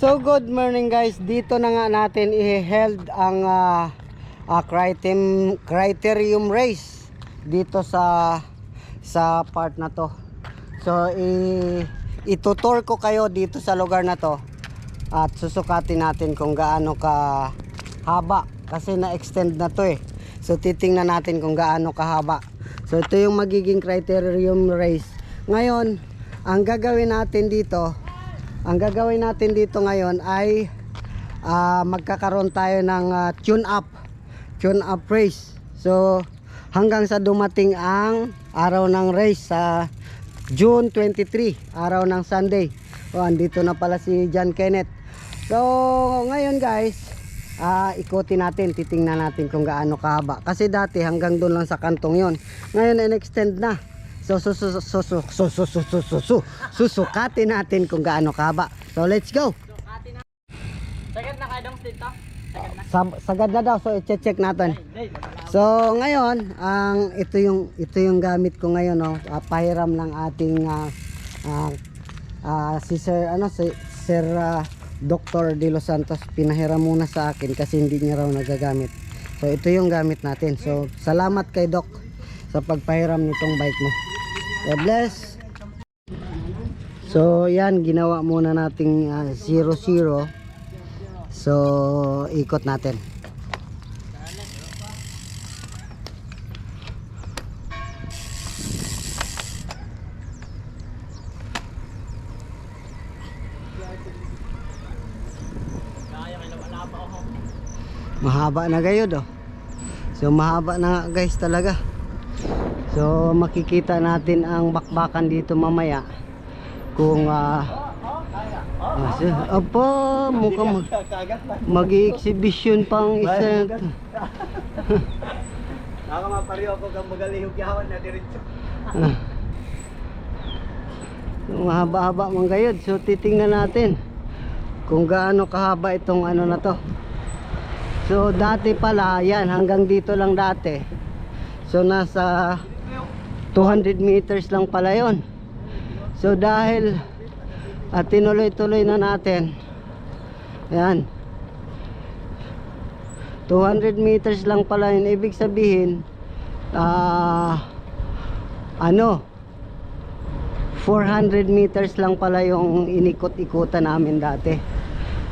So good morning guys. Dito na nga natin i-held ang ah, ah, criterium, criterium race dito sa sa part na to. So i itutur ko kayo dito sa lugar na to at susukatin natin kung gaano ka haba kasi na-extend na to eh. So titingnan natin kung gaano kahaba. So ito yung magiging criterium race. Ngayon, ang gagawin natin dito, ang gagawin natin dito ngayon ay ah, magkakaroon tayo ng ah, tune up. Tune up race. So hanggang sa dumating ang araw ng race sa June 23, araw ng Sunday. O andito na pala si John Kenneth. So ngayon guys, ah ikutin natin, titingnan natin kung gaano kahaba. Kasi dati hanggang doon lang sa kantong yon. Ngayon in-extend na. So, so, so, so, so, so, so, so, so, so, so, susukatin natin kung gaano kahaba. So, let's go. Sagad na kayo dito. Sagad na. Sab sagad na daw, so i-check natin. So, ngayon, ang ito yung ito yung gamit ko ngayon, no. Ah, pahiram ng ating ah, ah, ah, si Sir ano si Sir ah, Dr. De Los Santos pinahiram muna sa akin kasi hindi niya raw nagagamit. So, ito yung gamit natin. So, salamat kay Doc sa pagpahiram nitong bike mo. God bless. So, yan. Ginawa muna nating ah, 0-0. Uh, zero, zero. So, ikot natin. Mahaba na kayo do. Oh. So mahaba na guys talaga. So makikita natin ang bakbakan dito mamaya kung ah ah, so, Apo, mukhang mag, mag-exhibition pang isa. Ako mapariyo ako kang magalihog yawan na diretso. Ah. So, mahaba-haba mga gayod. So titingnan natin kung gaano kahaba itong ano na to. So dati pala, yan hanggang dito lang dati. So nasa 200 meters lang pala yon. So dahil at tinuloy-tuloy na natin. Yan. 200 meters lang pala yun. Ibig sabihin, ah, ano, 400 meters lang pala yung inikot-ikutan namin dati.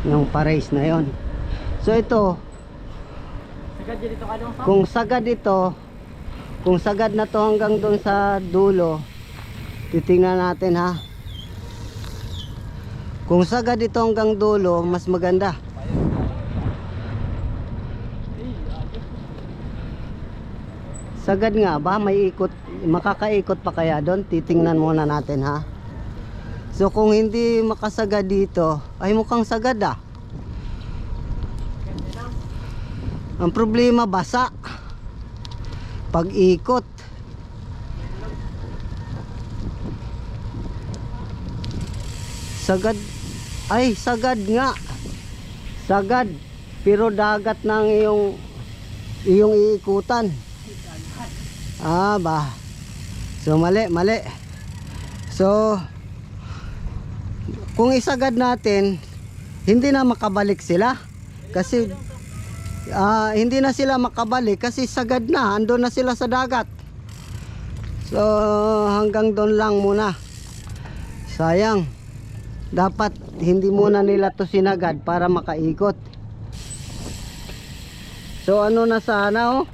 Yung pa-race na yon. So ito, dito kung sagad ito, kung sagad na to hanggang doon sa dulo, titingnan natin ha. Kung sagad ito hanggang dulo, mas maganda. Sagad nga ba? May ikot, makakaikot pa kaya doon? Titingnan muna natin ha. So kung hindi makasagad dito, ay mukhang sagad ah. Ang problema basa. Pag ikot. Sagad. Ay, sagad nga. Sagad. Pero dagat ng iyong iyong iikutan. Ah, ba. So mali, mali. So kung isagad natin, hindi na makabalik sila. Kasi Ah, hindi na sila makabalik kasi sagad na, ando na sila sa dagat. So, hanggang doon lang muna. Sayang. Dapat hindi muna nila to sinagad para makaikot. So, ano na sana oh?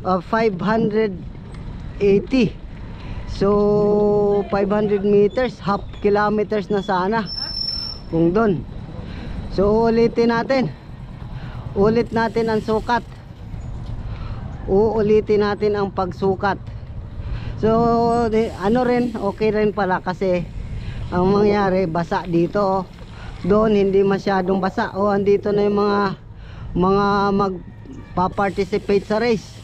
Ah, 580. So, 500 meters, half kilometers na sana. Kung doon. So, ulitin natin ulit natin ang sukat. Uulitin natin ang pagsukat. So ano rin okay rin pala kasi ang mangyari basa dito oh. doon hindi masyadong basa. O andito na yung mga mga magpa-participate sa race.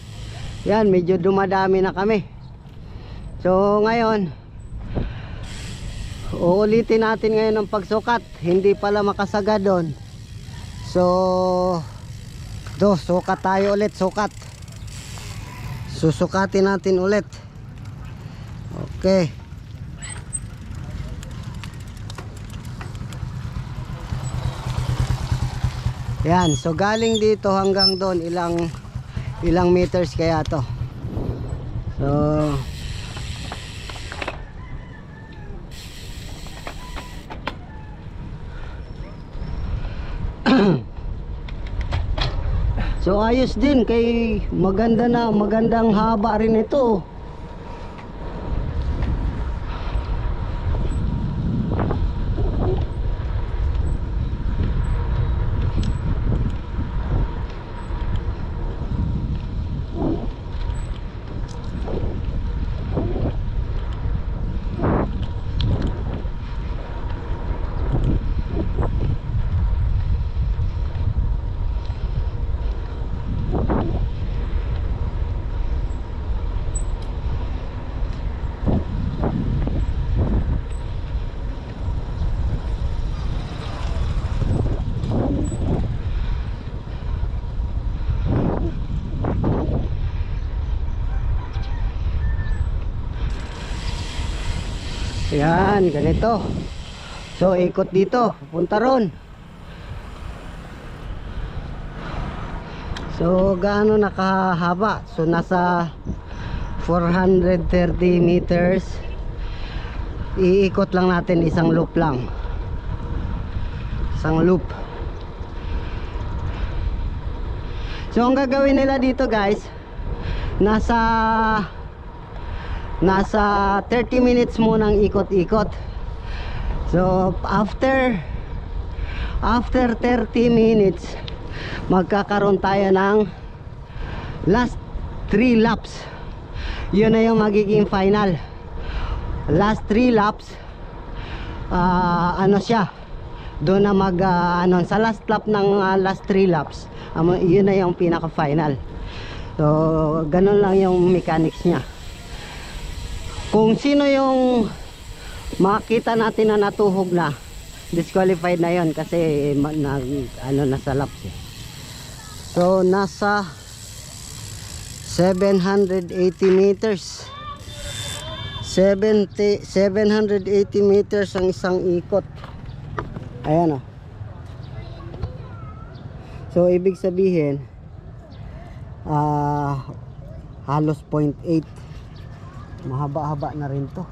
Yan medyo dumadami na kami. So ngayon uulitin natin ngayon ang pagsukat. Hindi pala makasagad doon. So do sukat tayo ulit sukat. Susukatin natin ulit. Okay. Yan so galing dito hanggang doon ilang ilang meters kaya to. So So ayos din kay maganda na magandang haba rin ito. Yan, ganito. So ikot dito, punta ron. So gaano nakahaba? So nasa 430 meters. Iikot lang natin isang loop lang. Isang loop. So ang gagawin nila dito guys, nasa nasa 30 minutes munang ikot-ikot. So after after 30 minutes magkakaroon tayo ng last 3 laps. Yun na yung magiging final. Last 3 laps ah, ano siya doon na mag ah, ano sa last lap ng ah, last 3 laps amo- yun na yung pinaka final so ganun lang yung mechanics niya kung sino yung makita natin na natuhog na disqualified na yon kasi na, ano nasa laps eh. so nasa 780 meters. 70 780 meters ang isang ikot. Ayan o so ibig sabihin ah halos 0.8 mahaba-haba na rin to